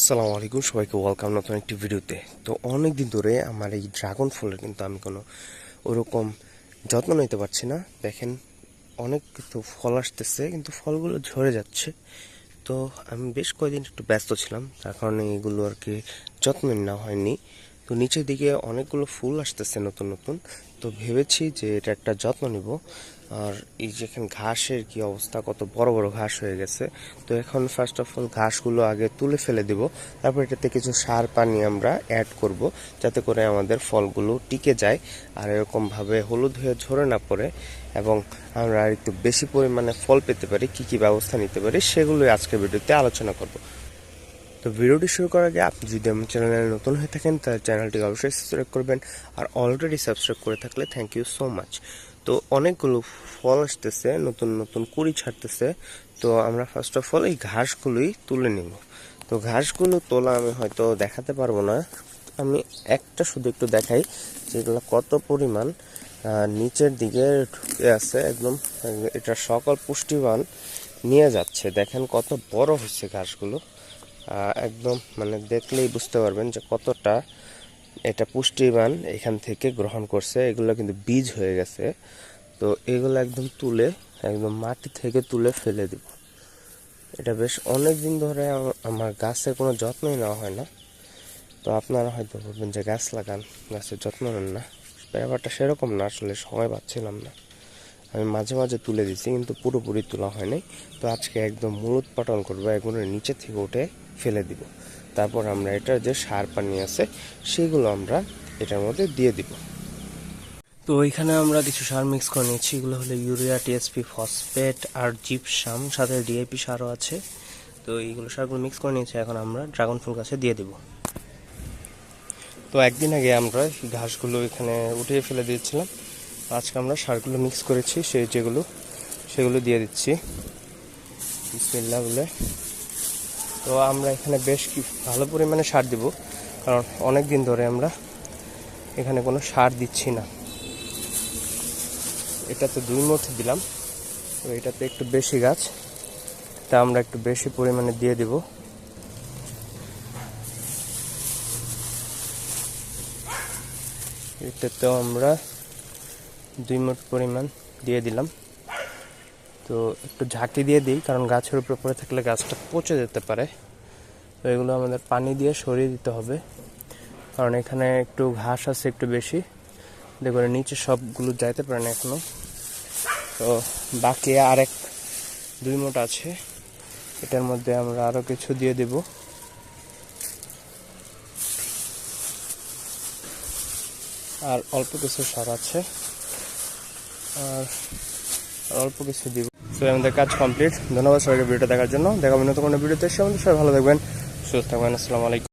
আসসালামু আলাইকুম, সবাইকে ওয়েলকাম নতুন একটি ভিডিওতে। তো অনেক দিন ধরে আমার এই ড্রাগন ফুলের কিন্তু আমি কোনো ওরকম যত্ন নিতে পারছি না। দেখেন, অনেক কিন্তু ফল আসতেছে, কিন্তু ফলগুলো ঝরে যাচ্ছে। তো আমি বেশ কয়েকদিন একটু ব্যস্ত ছিলাম, তার কারণে এগুলো আর কি যত্ন নেওয়া হয়নি। তো নিচের দিকে অনেকগুলো ফুল আসতেছে নতুন নতুন। তো ভেবেছি যে এটা একটা যত্ন নিব। আর এই যেখানে ঘাসের কি অবস্থা, কত বড় বড় ঘাস হয়ে গেছে। তো এখন ফার্স্ট অফ অল ঘাসগুলো আগে তুলে ফেলে দিব। তারপর এটাতে কিছু সার, পানি আমরা অ্যাড করব যাতে করে আমাদের ফলগুলো টিকে যায় আর এরকমভাবে হলুদ হয়ে ঝরে না পড়ে এবং আমরা একটু বেশি পরিমাণে ফল পেতে পারি, কি কি ব্যবস্থা নিতে পারি, সেগুলোই আজকের ভিডিওতে আলোচনা করব। তো ভিডিওটি শুরু করার আগে আপনি যদি আমার চ্যানেলে নতুন হয়ে থাকেন, তাহলে চ্যানেলটিকে অবশ্যই সাবস্ক্রাইব করবেন আর অলরেডি সাবস্ক্রাইব করে থাকলে থ্যাংক ইউ সো মাচ তো অনেকগুলো ফল আসতেছে, নতুন নতুন কুড়ি ছাড়তেছে। তো আমরা ফার্স্ট অফ অল এই ঘাসগুলোই তুলে নিব। তো ঘাসগুলো তোলা আমি হয়তো দেখাতে পারব না। আমি একটা শুধু একটু দেখাই, যেগুলো কত পরিমাণ নিচের দিকে ঢুকে আছে, একদম, এটা সকল পুষ্টিবান নিয়ে যাচ্ছে। দেখেন কত বড় হচ্ছে ঘাসগুলো। একদম মানে দেখলেই বুঝতে পারবেন যে কতটা এটা পুষ্টিবান এখান থেকে গ্রহণ করছে। এগুলো কিন্তু বীজ হয়ে গেছে। তো এগুলো একদম তুলে, একদম মাটি থেকে তুলে ফেলে দিব। এটা বেশ অনেক দিন ধরে আমার গাছের কোনো যত্নই নেওয়া হয় না। তো আপনারা হয়তো বলবেন যে গাছ লাগান গাছের যত্ন নেন না। ব্যাপারটা সেরকম না, আসলে সময় পাচ্ছিলাম না। আমি মাঝে মাঝে তুলে দিচ্ছি কিন্তু পুরোপুরি তোলা হয়নি। তো আজকে একদম মূল উৎপাদন করব, এগুলো নিচে থেকে উঠে ফেলে দিব। তারপর আমরা এটার যে সার পানি আছে সেগুলো আমরা এটার মধ্যে দিয়ে দিব। তো এখানে আমরা কিছু সার মিক্স করে নিচ্ছি এগুলো হলো ইউরিয়া টিএসপি ফসফেট আর জিপসাম সাথে ডিএপি সারও আছে। তো এইগুলো সারগুলো মিক্স করে নিয়েছি। এখন আমরা ড্রাগন ফুল গাছে দিয়ে দিব। তো একদিন আগে আমরা ঘাসগুলো এখানে উঠিয়ে ফেলে দিয়েছিলাম। আজকে আমরা সারগুলো মিক্স করেছি। সেই যেগুলো সেগুলো দিয়ে দিচ্ছি। বিসমিল্লাহ বলে। তো আমরা এখানে বেশ কি ভালো পরিমাণে সার দিব, কারণ অনেক দিন ধরে আমরা এখানে কোনো সার দিচ্ছি না। এটা তো দুই মুঠি দিলাম, তো এটাতে একটু বেশি গাছ, তা আমরা একটু বেশি পরিমাণে দিয়ে দিব। এটাতেও আমরা দুই মুঠ পরিমাণ দিয়ে দিলাম। তো একটু ঝাঁকি দিয়ে দিই, কারণ গাছের উপরে পড়ে থাকলে গাছটা পচে যেতে পারে। তো এগুলো আমাদের পানি দিয়ে সরিয়ে দিতে হবে। কারণ এখানে একটু ঘাস আছে একটু বেশি। দেখবেন নিচে সবগুলো যাইতে পারে না এখনও তো বাকি আরেক দুই মোট আছে। এটার মধ্যে আমরা আরও কিছু দিয়ে দেব। আর অল্প কিছু সার আছে। আর অল্প কিছু দিব। তো আমাদের কাজ কমপ্লিট ধন্যবাদ সবাইকে ভিডিওটা দেখার জন্য। দেখাবেন নতুন কোনো ভিডিওতে। এসে আমাদের সবাই ভালো থাকবেন, সুস্থ থাকবেন। আসসালামু আলাইকুম।